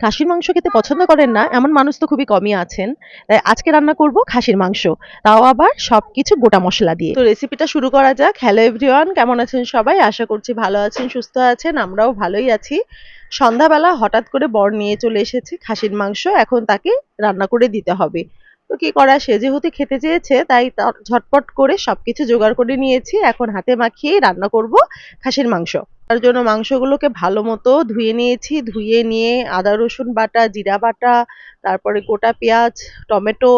খাসির মাংস খেতে পছন্দ করেন না, এমন মানুষ তো খুবই কমই আছেন। তাই আজকে রান্না করব খাসির মাংস। তাও আবার সবকিছু গোটা মশলা দিয়ে। তো রেসিপিটা শুরু করা যাক। হ্যালো এভরিওয়ান কেমন আছেন সবাই? আশা করছি ভালো আছেন, সুস্থ আছেন, আমরাও ভালোই আছি। সন্ধ্যাবেলা হঠাৎ করে বর নিয়ে চলে এসেছে খাসির মাংস, এখন তাকে রান্না করে দিতে হবে। তো কি করা? সে যেহেতু খেতে চেয়েছে, তাই ঝটপট করে সবকিছু জোগাড় করে নিয়েছি। এখন হাতে মাখিয়ে রান্না করব খাসির মাংস। তার জন্য মাংসগুলোকে ভালো মতো ধুয়ে নিয়েছি। ধুয়ে নিয়ে আদা, রসুন বাটা, জিরা বাটা, তারপরে গোটা পেঁয়াজ, টমেটো,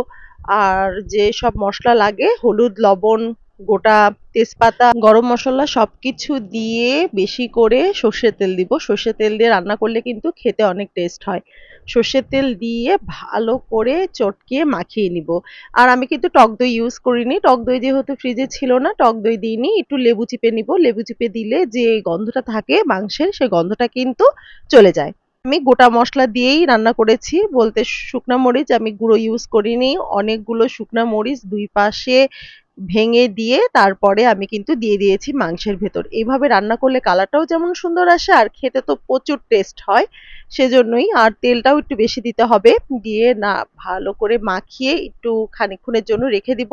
আর যে সব মশলা লাগে, হলুদ, লবণ গোটা তেজপাতা, গরম মশলা সবকিছু দিয়ে বেশি করে সর্ষের তেল দিব। সর্ষের তেল দিয়ে রান্না করলে কিন্তু খেতে অনেক টেস্ট হয়। সর্ষের তেল দিয়ে ভালো করে চটকিয়ে মাখিয়ে নিব। আর আমি কিন্তু টক দই ইউজ করিনি। টক দই যেহেতু ফ্রিজে ছিল না, টক দই দিইনি। একটু লেবু চিপে নিব। লেবু চিপে দিলে যে গন্ধটা থাকে মাংসের সেই গন্ধটা কিন্তু চলে যায়। আমি গোটা মশলা দিয়েই রান্না করেছি। বলতে শুকনা মরিচ আমি গুঁড়ো ইউজ করিনি। অনেকগুলো শুকনা মরিচ দুই পাশে ভেঙে দিয়ে তারপরে আমি কিন্তু দিয়ে দিয়েছি মাংসের ভেতর। এইভাবে রান্না করলে কালারটাও যেমন সুন্দর আসে আর খেতে তো প্রচুর টেস্ট হয় সেজন্যই আর তেলটাও একটু বেশি দিতে হবে। দিয়ে না ভালো করে মাখিয়ে একটু খানিকক্ষণের জন্য রেখে দিব।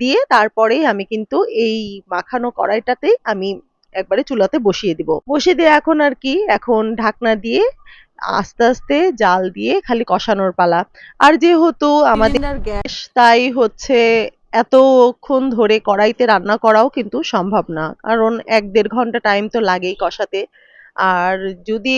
দিয়ে তারপরেই আমি কিন্তু এই মাখানো কড়াইটাতেই আমি একবারে চুলাতে বসিয়ে দিব। বসিয়ে দিয়ে এখন আর কি এখন ঢাকনা দিয়ে আস্তে আস্তে জাল দিয়ে খালি কষানোর পালা। আর যেহেতু আমাদের গ্যাস। তাই হচ্ছে এতক্ষণ ধরে কড়াইতে রান্না করাও কিন্তু সম্ভব না। কারণ এক দেড় ঘণ্টা টাইম তো লাগেই কষাতে। আর যদি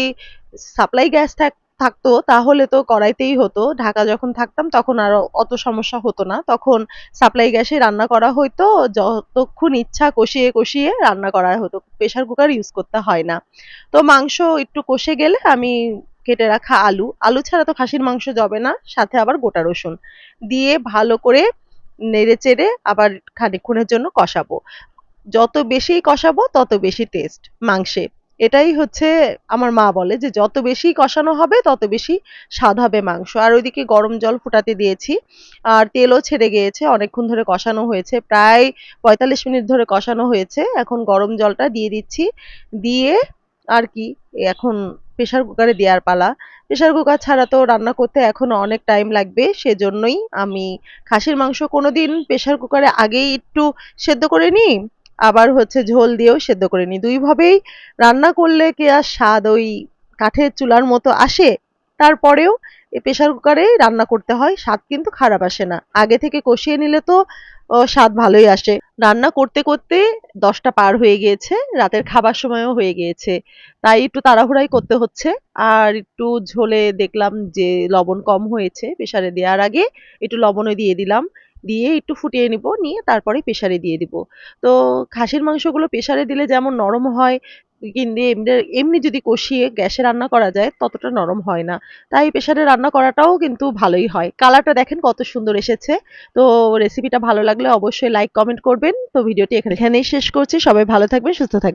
সাপ্লাই গ্যাস থাক, থাকতো, তাহলে তো কড়াইতেই হতো। ঢাকা যখন থাকতাম, তখন আর অত সমস্যা হতো না। তখন সাপ্লাই গ্যাসে রান্না করা হতো যতক্ষণ ইচ্ছা কষিয়ে কষিয়ে রান্না করা হতো। প্রেশার কুকার ইউজ করতে হয় না। তো মাংস একটু কষে গেলে আমি কেটে রাখা আলু। আলু ছাড়া তো খাসির মাংস যাবে না। সাথে আবার গোটা রসুন। দিয়ে ভালো করে নেড়ে চেড়ে আবার খানিকক্ষণের জন্য কষাবো। যত বেশি কষাবো, তত বেশি টেস্ট মাংসে। এটাই হচ্ছে আমার মা বলে যে, যত বেশি কষানো হবে, তত বেশি স্বাদ হবে মাংস। আর ওইদিকে গরম জল ফুটাতে দিয়েছি। আর তেলও ছেড়ে গিয়েছে, অনেকক্ষণ ধরে কষানো হয়েছে। প্রায় পঁয়তাল্লিশ মিনিট ধরে কষানো হয়েছে। এখন গরম জলটা দিয়ে দিচ্ছি। দিয়ে আর কি, এখন প্রেশার কুকারে দেওয়ার পালা। প্রেশার কুকার ছাড়া তো রান্না করতে এখনও অনেক টাইম লাগবে, সেজন্যই আমি খাসির মাংস কোনো দিন প্রেশার কুকারে আগেই একটু সেদ্ধ করে নিই, আবার হচ্ছে ঝোল দিয়েও সেদ্ধ করে নিই। দুইভাবেই রান্না করলে কি আর স্বাদ ওই কাঠের চুলার মতো আসে, তারপরেও প্রেশার কুকারে রান্না করতে হয়, স্বাদ কিন্তু খারাপ আসে না। আগে থেকে কষিয়ে নিলে তো স্বাদ ভালোই আসে। রান্না করতে করতে দশটা পার হয়ে গিয়েছে, রাতের খাবার সময়ও হয়ে গিয়েছে। তাই একটু তাড়াহুড়াই করতে হচ্ছে। আর একটু ঝোলে দেখলাম যে, লবণ কম হয়েছে প্রেশারে দেওয়ার আগে, একটু লবণও দিয়ে দিলাম। দিয়ে একটু ফুটিয়ে নিব, নিয়ে তারপরে প্রেশারে দিয়ে দিব। তো খাসির মাংসগুলো প্রেশারে দিলে যেমন নরম হয় কিন্তু এমনি এমনি যদি কষিয়ে গ্যাসে রান্না করা যায়, ততটা নরম হয় না। তাই প্রেশারে রান্না করাটাও কিন্তু ভালোই হয়। কালারটা দেখেন কত সুন্দর এসেছে। তো রেসিপিটা ভালো লাগলে অবশ্যই লাইক কমেন্ট করবেন। তো ভিডিওটি এখানে এখানেই শেষ করছি। সবাই ভালো থাকবেন, সুস্থ থাকবেন।